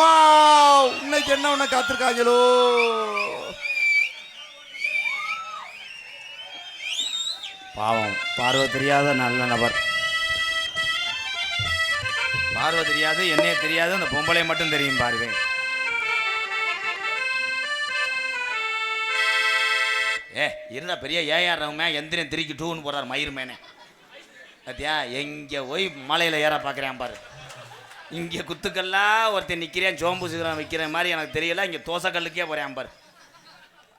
Wow இன்னைக்கு என்ன ஒண்ணு காத்திருக்காங்களோ? பாவம். பார்வை தெரியாத நல்ல நபர். பார்வை தெரியாது என்னைய தெரியாது அந்த பொம்பளை மட்டும் தெரியும் பார்வை. ஏ இருந்தா பெரிய ஏஆர்றவங்க எந்திரன் திருக்கி டூன்னு போடுறார் மயிர் மேனே பார்த்தியா எங்கே போய் மலையில் ஏற பார்க்குறேன் பாரு. இங்கே குத்துக்கல்லா ஒருத்தன் நிற்கிறேன் சோம்பு சிகரம் வைக்கிற மாதிரி எனக்கு தெரியல. இங்கே தோசைக்கல்லுக்கே போகிறேன் பாரு.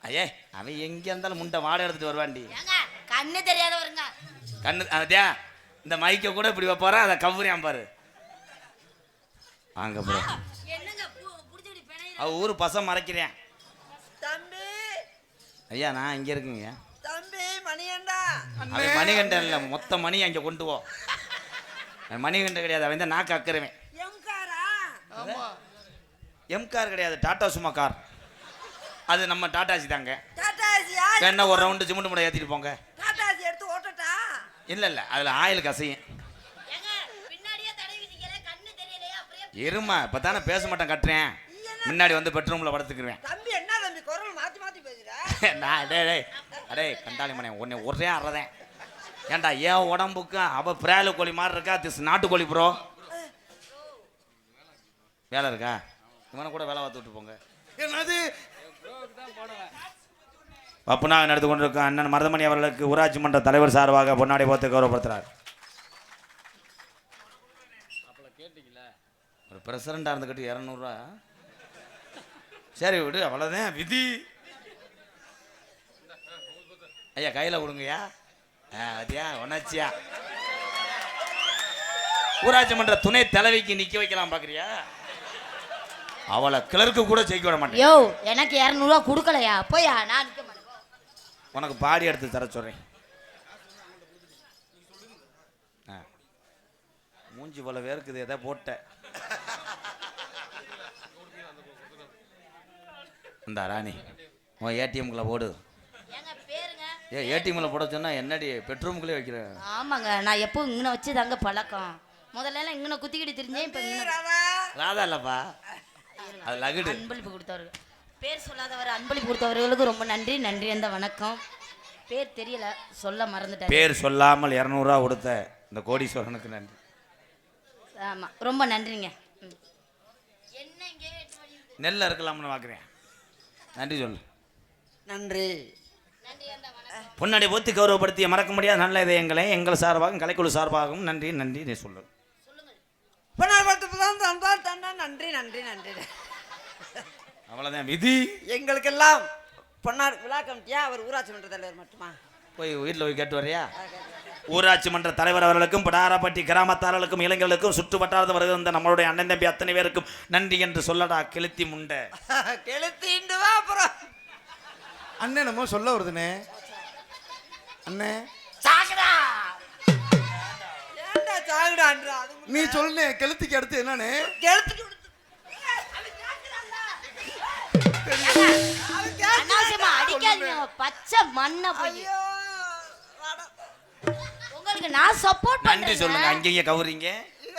ஐயே அவன் எங்கே இருந்தாலும் முண்டை வாடகை எடுத்துட்டு வருவான்டி. ஏங்க கண்ணு தெரியாதவருங்க. கண்ணு அதே இந்த மைக்கை கூட இப்படி வைப்பாரா? அதை கவுறியான் பாரு. வாங்க ப்ரோ அவ ஊர் பசம் மறைக்கிறேன். தம்பி. ஐயா நான் இங்கே இருக்குங்க. தம்பி மணியண்டா அவன் மணிகண்டன் இல்லை மொத்த மணி அங்கே கொண்டு போ. மணிகண்டன் கிடையாது அவன் தான் நாக்கு அக்கறவன். எம் கார் கிடையாது டாடா சும்மா கார் அது நம்ம டாட்டாசி தாங்க. என்ன ஒரு ரவுண்டு சிமெண்ட் மூட ஏற்றிட்டு போங்க. டாட்டாசி எடுத்து ஓட்டட்டா? இல்லை இல்லை அதில் ஆயில் கசையும் ஏங்க பின்னாடியே தடவி நிக்கல கண்ணு தெரியலையா அப்படியே எருமா இப்போ தானே பேச மாட்டேன் கட்டுறேன். முன்னாடி வந்து பெட்ரூமில் படுத்துக்குருவேன். தம்பி என்ன தம்பி குரல் மாத்தி மாத்தி பேசுற? நான் டேய் டேய் அடே கண்டாளி மணி உன்னை ஒரே அறதேன். ஏன்டா ஏன் உடம்புக்கு அவ பிரால கோழி மாதிரி இருக்கா திஸ் நாட்டுக்கோழி ப்ரோ வேலை இருக்கா? இவனை கூட வேலை பார்த்து விட்டு போங்க. என்னது? பப்புனாக நடந்து கொண்டிருக்கும் அண்ணன் மருதமணி அவர்களுக்கு ஊராட்சி மன்ற தலைவர் சார்பாக பொன்னாடை பார்த்து கௌரவப்படுத்துறார். ஒரு பிரசிடண்டாக இருந்துக்கிட்டு இரநூறுவா. சரி விடு அவ்வளோதான் விதி. ஐயா கையில் கொடுங்கய்யா. ஆ அதியா உணர்ச்சியா. ஊராட்சி மன்ற துணை தலைவிக்கு நிற்க வைக்கலாம் பார்க்குறியா அவளை கிளர்க்கு கூட ஜெயிக்க விட மாட்டேன். யோ எனக்கு இரநூறுவா கொடுக்கலையா? போயா நான் மாட்டேன். உனக்கு பாடி எடுத்து தர சொல்றேன். ஆ. மூஞ்சி போல வேர்க்குது எதை போட்ட? இந்த ராணி உன் ஏடிஎம்குள்ள போடு. ஏ ஏடிஎம்ல போட சொன்னா என்னடி பெட்ரூம்குள்ளே வைக்கிற? ஆமாங்க நான் எப்போ இங்கன வச்சு தாங்க பழக்கம். முதல்ல எல்லாம் இங்கன குத்திக்கிட்டு தெரிஞ்சேன் இப்போ ராதா இல்லப்பா. அது லகுடு. அன்பளிப்பு கொடுத்தவர்கள். பேர் சொல்லாதவர் அன்பளிப்பு கொடுத்தவர்களுக்கு ரொம்ப நன்றி நன்றி அந்த வணக்கம். பேர் தெரியல சொல்ல மறந்துட்டேன். பேர் சொல்லாமல் இரநூறுவா கொடுத்த இந்த கோடீஸ்வரனுக்கு நன்றி. ஆமா ரொம்ப நன்றிங்க. ம். என்ன இங்கே நெல்ல இருக்கலாம்னு பார்க்குறேன் நன்றி சொல்லு. நன்றி. நன்றி அந்த வணக்கம். பொன்னாடி போத்தி கௌரவப்படுத்திய மறக்க முடியாத நல்ல இதயங்களை எங்கள் சார்பாகவும் கலைக்குழு சார்பாகவும் நன்றி நன்றி நீ சொல்லு பொன்னார் பார்த்து தான் தந்தால் தந்தா நன்றி நன்றி நன்றி. அவ்வளோதான் விதி. எங்களுக்கெல்லாம் பொன்னார் விழா கமிட்டியா? அவர் ஊராட்சி மன்ற தலைவர் மட்டுமா? போய் வீட்டில் போய் கேட்டு வரியா ஊராட்சி மன்ற தலைவர் அவர்களுக்கும் படாரப்பட்டி கிராமத்தார்களுக்கும் இளைஞர்களுக்கும் சுற்று வட்டாரத்து வருகின்ற நம்மளுடைய அண்ணன் தம்பி அத்தனை பேருக்கும் நன்றி என்று சொல்லடா கெளுத்தி முண்டை. கெளுத்திண்டு வா அப்புறம். அண்ணே நம்ம சொல்ல வருதுனே அண்ணே நீ சொல்லுனே கெளுத்திக்கு அடுத்து என்னன்னு? பச்சை மண்ணை போய். உங்களுக்கு நான் சப்போர்ட் நன்றி சொல்லுங்க. அங்கேயே கவுறீங்க.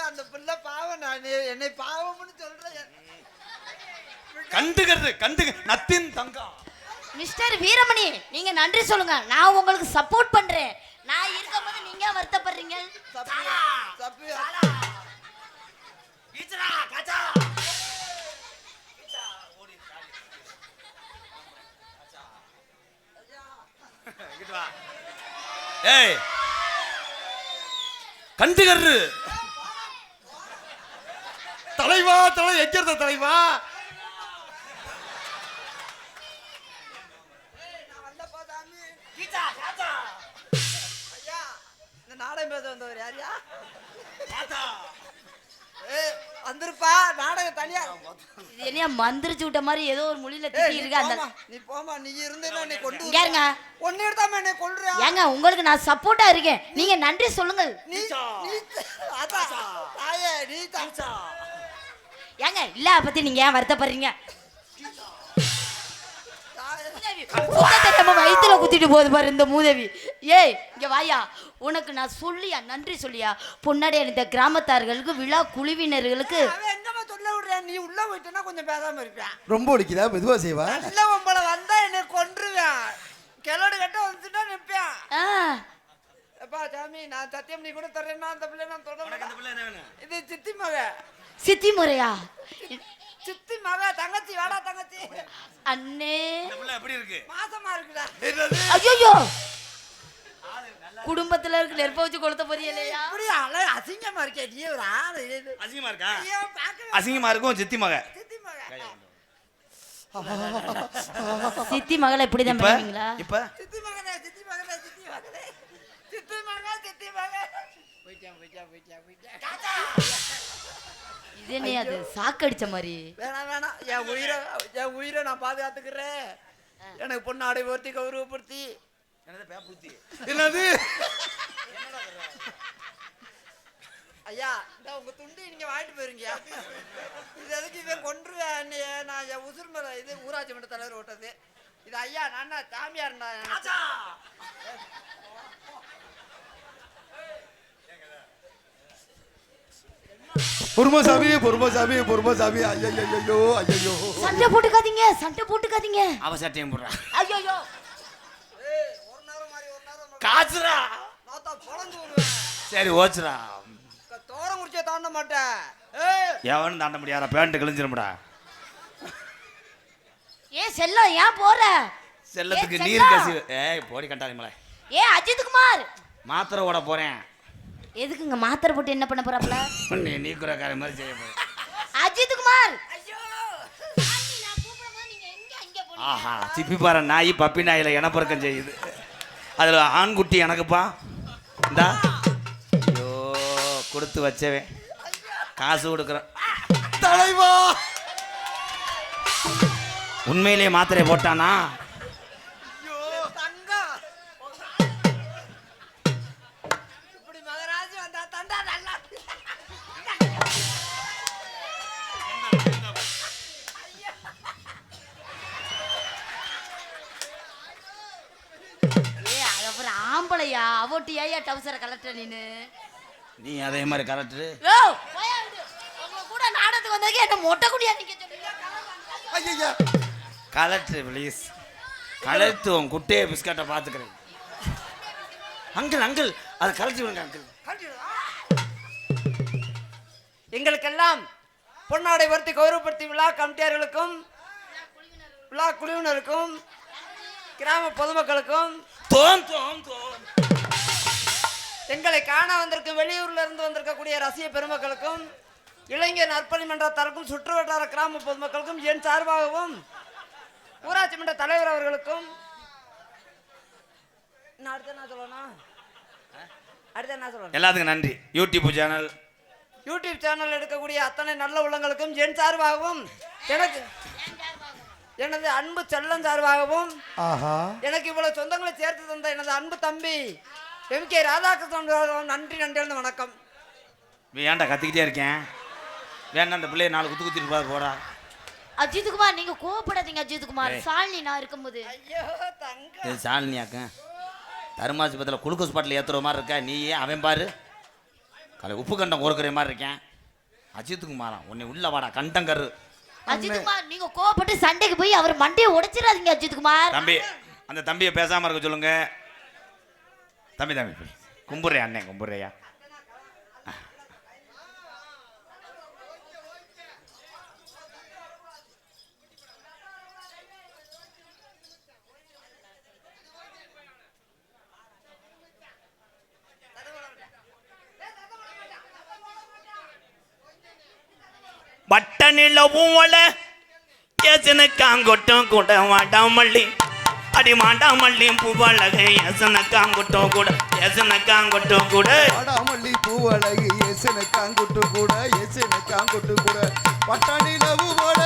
அந்த பிள்ளை பாவம். நான் என்னை பாவம்னு சொல்றேன் கண்டுகிறது கண்டு நத்தின் தங்கம். மிஸ்டர் வீரமணி நீங்க நன்றி சொல்லுங்க. நான் உங்களுக்கு சப்போர்ட் பண்றேன். நான் இருக்கும்போது நீங்க வருத்தப்படுறீங்க? தப்பு தப்பு ஏய்! கண்டுகரு தலைவா தலை எங்கிறத தலைவா? நாடகம் பேச வந்தவர் யாரியா ஏ வந்திருப்பா. நாடகம் தனியா. இது என்ன மந்திரிச்சு விட்ட மாதிரி ஏதோ ஒரு மொழியில திட்டி நீ இருக்கு அந்த நீ போமா நீ இருந்தேன்னா என்னை கொண்டு இருங்க. ஒன்னு எடுத்தாம என்னை கொல்றியா? ஏங்க உங்களுக்கு நான் சப்போர்ட்டா இருக்கேன். நீங்க நன்றி சொல்லுங்க நீ நீ அதான். தாயே நீ தாச்சா ஏங்க இல்ல பத்தி நீங்க ஏன் வருத்தப்படுறீங்க? வயித்துல குத்திட்டு போகுது பாரு இந்த மூதேவி. ஏய் இங்க வாயா. உனக்கு நான் சொல்லியா நன்றி சொல்லியா? பொன்னாடி இந்த கிராமத்தார்களுக்கு விழா குழுவினர்களுக்கு. நீ உள்ள போயிட்டேன்னா கொஞ்சம் பேசாம இருப்பேன் ரொம்ப ஒடிக்குதா மெதுவா செய்வா? நல்ல உங்களை வந்தா என்னை கொன்றுவேன் கிளடு கட்ட வந்துட்டுனா நிற்பேன் ஆ, எப்பா சாமி நான் சத்தியம் நீ கூட தர்றேன்னா அந்த பிள்ளை நான் தொட மாட்டேன். இது சித்தி மக. சித்தி முறையா? சித்தி மக தங்கச்சி வாடா தங்கச்சி. அண்ணே. எப்படி இருக்கு? மாசமா இருக்குடா. ஐயோ குடும்பத்துல இருக்க நெருப்ப வச்சு கொளுத்த போறியலையா இப்படி அழ அசிங்கமா இருக்கே நீ ஒரு ஆளு. அசிங்கமா இருக்கா? அசிங்கமா இருக்கும் சித்தி மக. சித்தி மக. சித்தி மகளை இப்படிதான் இப்ப? பண்ணுவீங்களா? இப்ப? சித்தி மகனே சித்தி மகனே சித்தி மகனே. சித்தி மக சித்தி மக. போயிட்டான் போயிட்டான் போயிட்டான் போயிட்டான். இது என்ன அது? சாக்கடிச்ச மாதிரி. வேணாம் வேணாம் என் உயிரை என் உயிரை நான் பாதுகாத்துக்கிறேன். எனக்கு பொண்ணாடை ஒருத்தி கௌரவப்படுத்தி. என்னது ஐயா இந்த உங்க துண்டு நீங்க வாங்கிட்டு போயிருங்க. இது எதுக்கு இவன் கொன்றுவேன் என்னைய நான் என் உசுர் மேல இது ஊராட்சி மன்ற தலைவர் ஓட்டது. இது ஐயா நான் சாமியார் பொறுமசாமி பொறுமசாமி பொறுமசாமி. ஐயோ ஐயோ ஐயோ சண்டை போட்டுக்காதீங்க சண்டை போட்டுக்காதீங்க. அவ சட்டையும் போடுறா. ஐயோ காசுரா சரி ஓச்சுரா தோரம் குடிச்சே தாண்ட மாட்டேன் எவனும் தாண்ட முடியாதா பேண்ட் கிழிஞ்சிரும்டா. ஏ செல்லம் ஏன் போற? செல்லத்துக்கு நீர் செல்லம். கசி ஏய் போடி கண்டாதி மலை ஏ அஜித் குமார். மாத்திரை ஓட போறேன். எதுக்குங்க மாத்திரை போட்டு என்ன பண்ண போறாப்ல நீ நீக்குறக்கார மாதிரி செய்ய போறேன் அஜித் குமார்! ஆஹா சிப்பி பாரு நாய் பப்பி நாயில இனப்பெருக்கம் செய்யுது. அதுல ஆண்குட்டி எனக்குப்பா. இந்தா. ஐயோ கொடுத்து வச்சவன். காசு கொடுக்குறேன். தலைவா! உண்மையிலேயே மாத்திரை போட்டானா? அவட்டு ஏயா டவுசரை கலட்டுற நீனு. நீ அதே மாதிரி கரெக்டு ஓ போயா விடு. உங்க கூட நாடகத்துக்கு வந்தாக்க என்ன மொட்டை குடியா நிக்க சொல்லுங்க ஐயா கலெக்டர் ப்ளீஸ் கலெக்டு உன் குட்டையை பிஸ்கட்டை பார்த்துக்கிறேன். Uncle uncle. அதை கலட்டி விடுங்க அங்கிள். எங்களுக்கெல்லாம் பொன்னாடை வருத்தி கௌரவப்படுத்தி விழா கமிட்டியார்களுக்கும் விழா குழுவினருக்கும் கிராம பொதுமக்களுக்கும் தோம் தோம் தோம் எங்களை காண வந்திருக்கும் வெளியூர்ல இருந்து வந்திருக்கக்கூடிய ரசிக பெருமக்களுக்கும் இளைஞர் நற்பணி மன்ற தரப்பும் சுற்று வட்டார கிராம பொதுமக்களுக்கும் என் சார்பாகவும் ஊராட்சி மன்ற தலைவர் அவர்களுக்கும் நான் அடுத்து என்ன சொல்லணும் அடுத்து என்ன சொல்லணும்? எல்லாத்துக்கும் நன்றி. யூடியூப் சேனல் யூடியூப் சேனல் எடுக்கக்கூடிய அத்தனை நல்ல உள்ளங்களுக்கும் என் சார்பாகவும் எனக்கு எனது அன்பு செல்லம் சார்பாகவும் ஆஹா. எனக்கு இவ்வளவு சொந்தங்களை சேர்த்து தந்த எனது அன்பு தம்பி எம் கே ராதாகிருஷ்ணன் நன்றி நன்றி வணக்கம். நீ ஏன்டா கத்திக்கிட்டே இருக்கேன்? வேணா அந்த பிள்ளைய நாலு குத்து குத்திட்டு போறா போறா அஜித் குமார் நீங்க கோவப்படாதீங்க அஜித் குமார் ஏய். சாலினி நான் இருக்கும்போது. ஐயோ தங்க. இது சாலினியாக்க. தருமாசிபத்தில் குளுக்கோஸ் பாட்டில் ஏற்றுற மாதிரி இருக்கா? நீ ஏன் அவன் பாரு. கலை உப்பு கண்டம் கோர்க்கிற மாதிரி இருக்கேன். அஜித்துக்கு மாறான் உன்னை உள்ள வாடா கண்டங்கரு. அஜித் குமார் நீங்க கோவப்பட்டு சண்டைக்கு போய் அவர் மண்டையை உடைச்சிடாதீங்க அஜித் குமார் தம்பி அந்த தம்பியை பேசாம இருக்க சொல்லுங்க. தம்பி தம்பி கும்புறையா அண்ணன் கும்புறையா வட்ட நிலவும் வள எசனு காங்கொட்டம் கூட வாடாமல்லி. அடி மாண்டாமல்லி பூவழக எசன காங்கொட்டம் கூட எசன காங்கொட்டம் கூட வாடாமல்லி பூவழகி எசன காங்குட்டு கூட எசன காங்குட்டு கூட. பட்டாணி லவு போட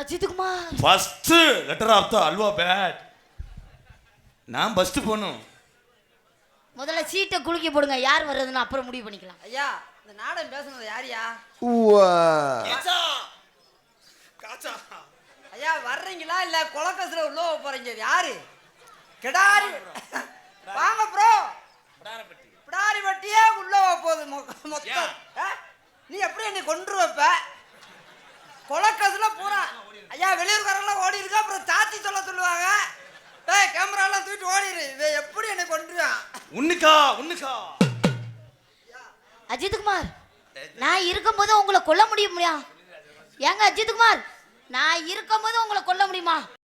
Ajith Kumar first letter of the alphabet நான் ஃபர்ஸ்ட் போகணும் முதல்ல சீட்டை குலுக்கி போடுங்க. யார் வர்றதுன்னு அப்புறம் முடிவு பண்ணிக்கலாம். ஐயா இந்த நாடகம் பேசுனது யாரியா உவா ஐயா வர்றீங்களா இல்ல குளக்கசுல உள்ள போறீங்க? யாரு? கிடாரி. வாங்க ப்ரோ பிடாரி வட்டியே உள்ள போக போகுது மொத்தம். ஆ? நீ எப்படி என்னை கொன்று வைப்ப குளக்கசுல பூரா. ஐயா வெளியூர்காரெல்லாம் ஓடி இருக்கா அப்புறம் சாத்தி சொல்ல சொல்லுவாங்க. ஏய் கேமராலாம் தூக்கிட்டு ஓடிடு இவன் எப்படி என்னை கொன்றுவான் உன்னுக்கா உன்னுக்கா. அஜித்குமார் நான் இருக்கும்போது உங்களை கொல்ல முடியுமா ஏங்க அஜித்குமார் நான் இருக்கும்போது உங்களை கொல்ல முடியுமா?